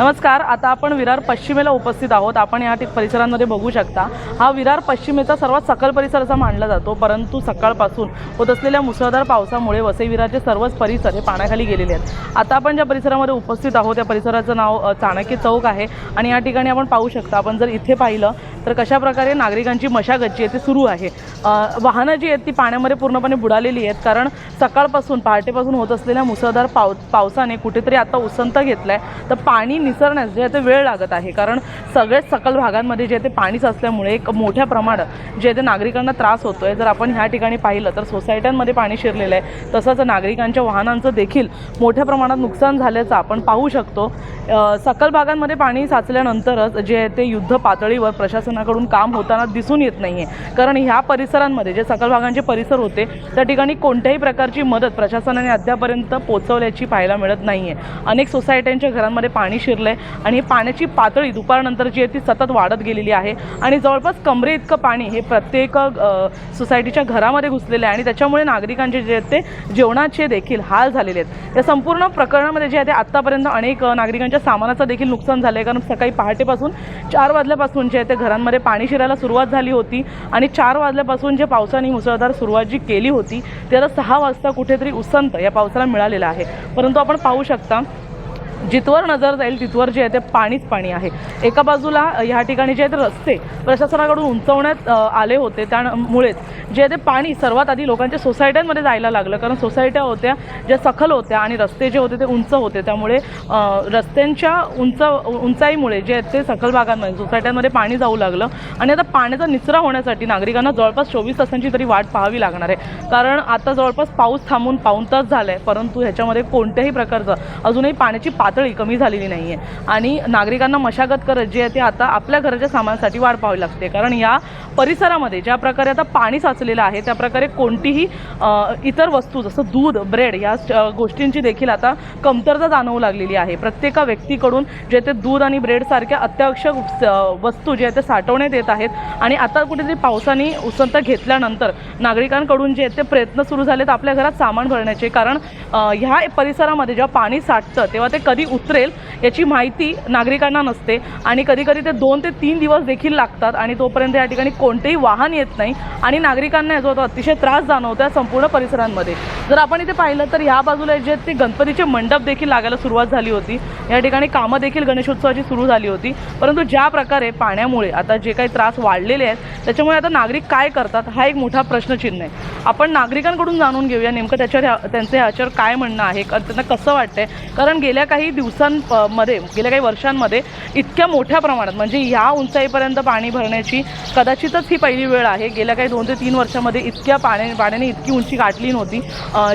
नमस्कार आता आपण विरार पश्चिमेला उपस्थित आहोत. आपण या परिसरांमध्ये बघू शकता हा विरार पश्चिमेचा सर्वात सकल परिसर असा मानला जातो परंतु सकाळपासून होत असलेल्या मुसळधार पावसामुळे वसई विरारचे सर्वच परिसर हे पाण्याखाली गेलेले आहेत. आता आपण ज्या परिसरामध्ये उपस्थित आहोत त्या परिसराचं नाव चाणक्य चौक आहे आणि या ठिकाणी आपण पाहू शकता आपण जर इथे पाहिलं तर कशाप्रकारे नागरिकांची मशागत जी आहे ती सुरू आहे. वाहनं जी आहेत ती पाण्यामध्ये पूर्णपणे बुडालेली आहेत कारण सकाळपासून पहाटेपासून होत असलेल्या मुसळधार पाव पावसाने कुठेतरी आता उसंत घेतला आहे तर पाणी निसरण्यास जे आहे ते वेळ लागत आहे. कारण सगळेच सकल भागांमध्ये जे ते पाणीच असल्यामुळे एक मोठ्या प्रमाणात जे ते नागरिकांना त्रास होतो आहे जर आपण ह्या ठिकाणी पाहिलं तर सोसायट्यांमध्ये पाणी शिरलेलं आहे. तसंच नागरिकांच्या वाहनांचं देखील मोठ्या प्रमाणात नुकसान झाल्याचं आपण पाहू शकतो. सकल भागांमध्ये पाणी साचल्यानंतरच जे आहे ते युद्ध पातळीवर प्रशासनाकडून काम होताना दिसून येत नाही आहे कारण ह्या परिसरांमध्ये जे सकल भागांचे परिसर होते त्या ठिकाणी कोणत्याही प्रकारची मदत प्रशासनाने अद्यापर्यंत पोचवल्याची पाहायला मिळत नाही आहे अनेक सोसायट्यांच्या घरांमध्ये पाणी शिरलं आहे आणि पाण्याची पातळी दुपारनंतर जी आहे ती सतत वाढत गेलेली आहे. आणि जवळपास कमरे इतकं पाणी हे प्रत्येक सोसायटीच्या घरामध्ये घुसलेलं आहे आणि त्याच्यामुळे नागरिकांचे जे आहेत ते जेवणाचे देखील हाल झालेले आहेत. या संपूर्ण प्रकरणामध्ये जे आहे ते आत्तापर्यंत अनेक नागरिकांच्या सामानाचं देखील नुकसान झालं आहे कारण सकाळी पहाटेपासून चार वाजल्यापासून जे आहे ते घरांमध्ये पाणी शिरायला सुरुवात झाली होती आणि चार वाजल्यापासून जे पावसाने मुसळधार सुरुवात जी केली होती त्याला सहा वाजता कुठेतरी उसंत या पावसाला मिळालेला आहे. परंतु आपण पाहू शकता जिथवर नजर जाईल तिथवर जे आहे ते पाणीच पाणी आहे. एका बाजूला ह्या ठिकाणी जे आहे ते रस्ते प्रशासनाकडून उंचवण्यात आले होते. त्यामुळेच जे आहे ते पाणी सर्वात आधी लोकांच्या सोसायट्यांमध्ये जायला लागलं. कारण सोसायट्या होत्या ज्या सखल होत्या आणि रस्ते जे होते ते उंच होते. त्यामुळे रस्त्यांच्या उंच उंचाईमुळे जे आहेत ते सखल भागांमध्ये सोसायट्यांमध्ये पाणी जाऊ लागलं. आणि आता पाण्याचा निचरा होण्यासाठी नागरिकांना जवळपास चोवीस तासांची तरी वाट पाहावी लागणार आहे. कारण आता जवळपास पाऊस थांबून पाऊन तास झाला आहे परंतु ह्याच्यामध्ये कोणत्याही प्रकारचं अजूनही पाण्याची पातळी कमी झालेली नाही आहे आणि नागरिकांना मशागत करत जे आहे ते आता आपल्या घराच्या सामानासाठी वाढ पाहावी लागते. कारण या परिसरामध्ये ज्या प्रकारे आता पाणी साचलेलं आहे त्या प्रकारे कोणतीही इतर वस्तू जसं दूध ब्रेड या गोष्टींची देखील आता कमतरता जाणवू लागलेली आहे. प्रत्येका व्यक्तीकडून जे ते दूध आणि ब्रेडसारख्या अत्यावश्यक वस्तू जे आहेत ते साठवण्यात येत आहेत. आणि आता कुठेतरी पावसाने उसंत घेतल्यानंतर नागरिकांकडून जे आहेत ते प्रयत्न सुरू झालेत आपल्या घरात सामान भरण्याचे. कारण ह्या परिसरामध्ये जेव्हा पाणी साठतं तेव्हा ते कधी उतरेल याची माहिती नागरिकांना नसते. आणि कधी कधी ते दोन ते तीन दिवस देखील लागतात आणि तोपर्यंत या ठिकाणी कोणतेही वाहन येत नाही आणि नागरिकांना याचा होतो अतिशय त्रास जाणवतो या संपूर्ण परिसरांमध्ये. जर आपण इथे पाहिलं तर ह्या बाजूला जे आहेत ते गणपतीचे मंडप देखील लागायला सुरुवात झाली होती. या ठिकाणी कामं देखील गणेशोत्सवाची सुरू झाली होती. परंतु ज्या प्रकारे पाण्यामुळे आता जे काही त्रास वाढलेले आहेत त्याच्यामुळे आता नागरिक काय करतात हा एक मोठा प्रश्नचिन्ह आहे. आपण नागरिकांकडून जाणून घेऊया नेमकं त्याच्यावर त्यांचे ह्याच्यावर काय म्हणणं आहे त्यांना कसं वाटतंय? कारण गेल्या काही दिवसांमध्ये गेल्या काही वर्षांमध्ये इतक्या मोठ्या प्रमाणात म्हणजे ह्या उंचाईपर्यंत पाणी भरण्याची कदाचितच ही पहिली वेळ आहे. गेल्या काही दोन ते तीन वर्षामध्ये इतक्या पाण्या पाण्याने इतकी उंची गाठली नव्हती.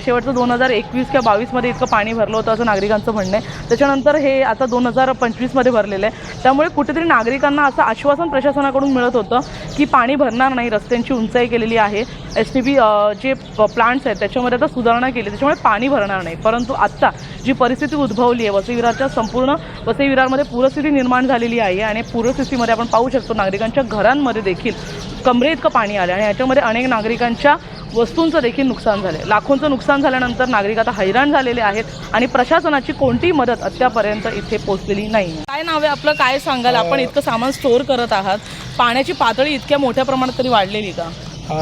शेवटचं दोन हजार एकवीस किंवा बावीसमध्ये इतकं पाणी भरलं होतं असं नागरिकांचं म्हणणं आहे. त्याच्यानंतर हे आता दोन हजार पंचवीसमध्ये भरलेलं आहे. त्यामुळे कुठेतरी नागरिकांना असं आश्वासन प्रशासनाकडून मिळत होतं की पाणी भरणार नाही रस्त्यांची उंचाई केलेली आहे. S T B J plants आहेत त्याच्यामध्ये आता सुधारणा केली त्याच्यामुळे पाणी भरणार नाही. परंतु आत्ता जी परिस्थिती उद्भवली आहे वसईविरारच्या संपूर्ण वसईविरारमध्ये पूरस्थिती निर्माण झालेली आहे आणि पूरस्थितीमध्ये आपण पाहू शकतो नागरिकांच्या घरांमध्ये देखील कमरे इतकं पाणी आलं आणि याच्यामध्ये अनेक नागरिकांच्या वस्तूंचं देखील नुकसान झालं लाखोंचं नुकसान झाल्यानंतर नागरिक आता हैराण झालेले आहेत आणि प्रशासनाची कोणतीही मदत अद्यापर्यंत इथे पोहोचलेली नाही. काय नाव आहे आपलं? काय सांगाल? आपण इतकं सामान स्टोअर करत आहात. पाण्याची पातळी इतक्या मोठ्या प्रमाणात तरी वाढलेली का?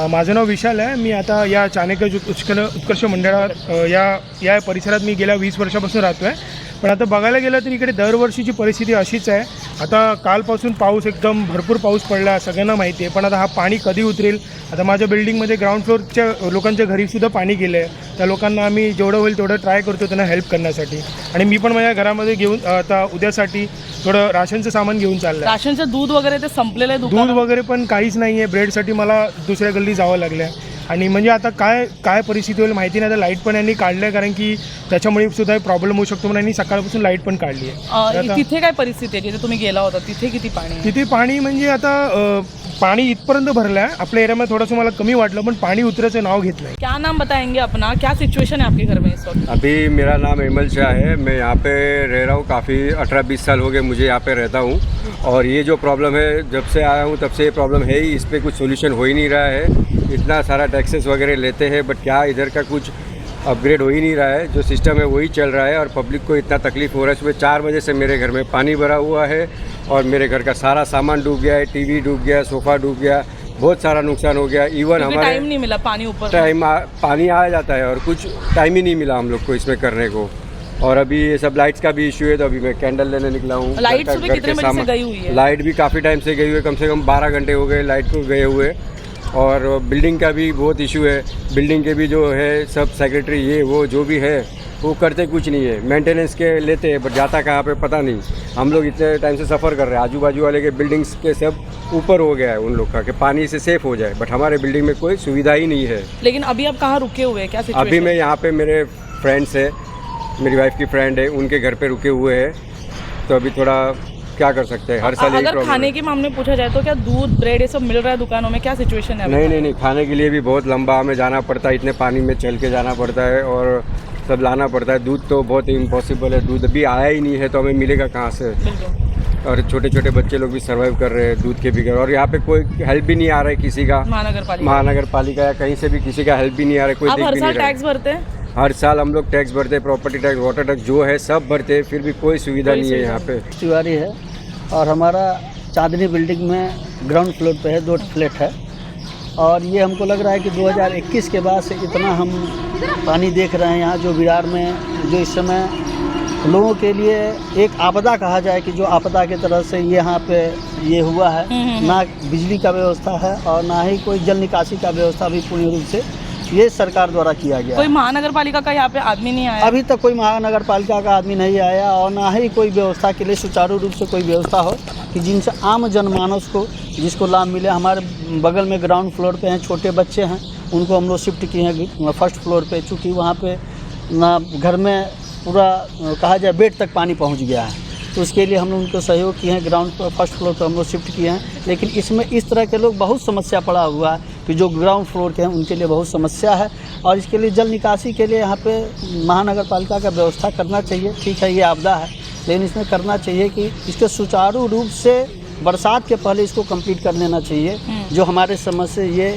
माझं नाव विशाल आहे. मी आता या चाणक्य उत्कृष्ट उत्कर्ष मंडळात या या परिसरात मी गेल्या वीस वर्षापासून राहतो आहे पण आता बघायला गेलं तर इकडे दरवर्षीची परिस्थिती अशीच आहे. आता कालपासून पाऊस एकदम भरपूर पाऊस पडला सगळ्यांना माहिती आहे. पण आता हा पाणी कधी उतरेल? आता माझ्या बिल्डिंगमध्ये ग्राउंड फ्लोअरच्या लोकांच्या घरीसुद्धा पाणी गेलं आहे त्या लोकांना आम्ही जेवढं होईल तेवढं ट्राय करतो त्यांना हेल्प करण्यासाठी. आणि मी पण माझ्या घरामध्ये घेऊन आता उद्यासाठी थोडं राशनचं सामान घेऊन चाललं आहे राशनचं दूध वगैरे ते संपलेलं आहे दूध वगैरे पण काहीच नाही आहे ब्रेडसाठी मला दुसऱ्या गल्ली जावं लागलं आहे आणि म्हणजे आता काय काय परिस्थिती होईल माहिती नाही. आता लाइट पण यांनी काढलं आहे कारण की त्याच्यामुळे सुद्धा प्रॉब्लेम होऊ शकतो म्हणून यांनी सकाळपासून लाइट पण काढली आहे. तर आता तिथे काय परिस्थिती आहे? जिथे तुम्ही गेला होता तिथे किती पाणी आहे? तिथे पाणी म्हणजे आता अ, पाणी इथपर्यंत भरलं आहे आपल्या एरियामध्ये थोडंसं मला कमी वाटलं पण पाणी उतरायचं नाव घेत नाही क्या नाम बताएँगे अपना? क्या सिचुएशन है आपके घर में इस वक्त? अभी मेरा नाम हेमल शाह है। मैं यहाँ पे रह रहा हूँ काफ़ी अठारह बीस साल हो गए मुझे यहाँ पे रहता हूँ। और ये जो प्रॉब्लम है जब से आया हूँ तब से ये प्रॉब्लम है ही। इस पर कुछ सोल्यूशन हो ही नहीं रहा है। इतना सारा टैक्सेस वगैरह लेते हैं बट क्या इधर का कुछ अपग्रेड हो ही नहीं रहा है जो सिस्टम है वही चल रहा है और पब्लिक को इतना तकलीफ़ हो रहा है। सुबह चार बजे से मेरे घर में पानी भरा हुआ है और मेरे घर का सारा सामान डूब गया है टीवी डूब गया सोफ़ा डूब गया बहुत सारा नुकसान हो गया। इवन हमारा टाइम नहीं मिला पानी ऊपर टाइम पानी आ जाता है और कुछ टाइम ही नहीं मिला हम लोग को इसमें करने को। और अभी ये सब लाइट्स का भी इशू है तो अभी मैं कैंडल लेने निकला हूँ। है? लाइट भी काफ़ी टाइम से गई हुई है कम से कम बारह घंटे हो गए लाइट को गए हुए। और बिल्डिंग का भी बहुत इशू है। बिल्डिंग के भी जो है सब सेक्रेटरी ये वो जो भी है वो करते कुछ नहीं है। मेंटेनेंस के लेते हैं बट जाता कहाँ पे पता नहीं। हम लोग इतने टाइम से सफ़र कर रहे हैं। आजू बाजू वाले के बिल्डिंग्स के सब ऊपर हो गया है उन लोग का कि पानी से सेफ़ हो जाए। बट हमारे बिल्डिंग में कोई सुविधा ही नहीं है। लेकिन अभी आप कहाँ रुके हुए हैं? क्या अभी मैं यहाँ पे मेरे फ्रेंड्स है मेरी वाइफ की फ्रेंड है उनके घर पर रुके हुए हैं। तो अभी थोड़ा क्या कर सकते हैं? हर साल अगर खाने के मामले में पूछा जाए तो क्या दूध ब्रेड ये सब मिल रहा है दुकानों में? क्या सिचुएशन है? नहीं नहीं नहीं खाने के लिए भी बहुत लंबा हमें जाना पड़ता है इतने पानी में चल के जाना पड़ता है और सब लाना पड़ता है। दूध तो बहुत इम्पॉसिबल है दूध अभी आया ही नहीं है तो हमें मिलेगा कहाँ से? और छोटे छोटे बच्चे लोग भी सर्वाइव कर रहे हैं दूध के बगैर। और यहाँ पे कोई हेल्प भी नहीं आ रहा है किसी का। महानगर पालिका महानगर पालिका या कहीं से भी किसी का हेल्प भी नहीं आ रहा है कोई देख भी नहीं टैक्स भरते हैं? हर साल हम लोग टैक्स भरते हैं प्रॉपर्टी टैक्स वाटर टैक्स जो है सब भरते हैं फिर भी कोई सुविधा नहीं है यहाँ पे। तिवारी है और हमारा चांदनी बिल्डिंग में ग्राउंड फ्लोर पे है दो फ्लैट है। और ये हमको लग रहा है कि 2021 के बाद से इतना हम पानी देख रहे हैं यहाँ जो विरार में जो इस समय लोगों के लिए एक आपदा कहा जाए कि जो आपदा की तरह से ये यहाँ पे ये हुआ है हम्म, हम्म, ना बिजली का व्यवस्था है और ना ही कोई जल निकासी का व्यवस्था भी पूर्ण रूप से ये सरकार द्वारा किया गया। कोई महानगर पालिका का यहाँ पे आदमी नहीं आया? अभी तक कोई महानगर पालिका का आदमी नहीं आया और ना ही कोई व्यवस्था के लिए सुचारू रूप से कोई व्यवस्था हो कि जिनसे आम जनमानस को जिसको लाभ मिले। हमारे बगल में ग्राउंड फ्लोर पे हैं छोटे बच्चे हैं उनको हम लोग शिफ्ट किए हैं। फ़र्स्ट फ्लोर पे चूँकि वहाँ पे ना घर में पूरा कहा जाए बेड तक पानी पहुँच गया है। तो उसके लिए हम लोग उनको सहयोग किए हैं। ग्राउंड पर फ़र्स्ट फ्लोर पर हम लोग शिफ्ट किए हैं। लेकिन इसमें इस तरह के लोग बहुत समस्या पड़ा हुआ है कि जो ग्राउंड फ्लोर के हैं उनके लिए बहुत समस्या है। और इसके लिए जल निकासी के लिए यहाँ पे महानगर पालिका का व्यवस्था करना चाहिए। ठीक है ये आपदा है लेकिन इसमें करना चाहिए कि इसके सुचारू रूप से बरसात के पहले इसको कंप्लीट कर लेना चाहिए। जो हमारे समझ से ये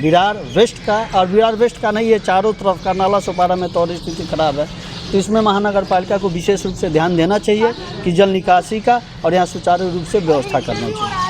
विरार वेस्ट का और विरार वेस्ट का नहीं ये चारों तरफ़ का नाला सोपारा में तो और स्थिति खराब है। तो इसमें महानगर पालिका को विशेष रूप से ध्यान देना चाहिए कि जल निकासी का और यहाँ सुचारू रूप से व्यवस्था करना चाहिए।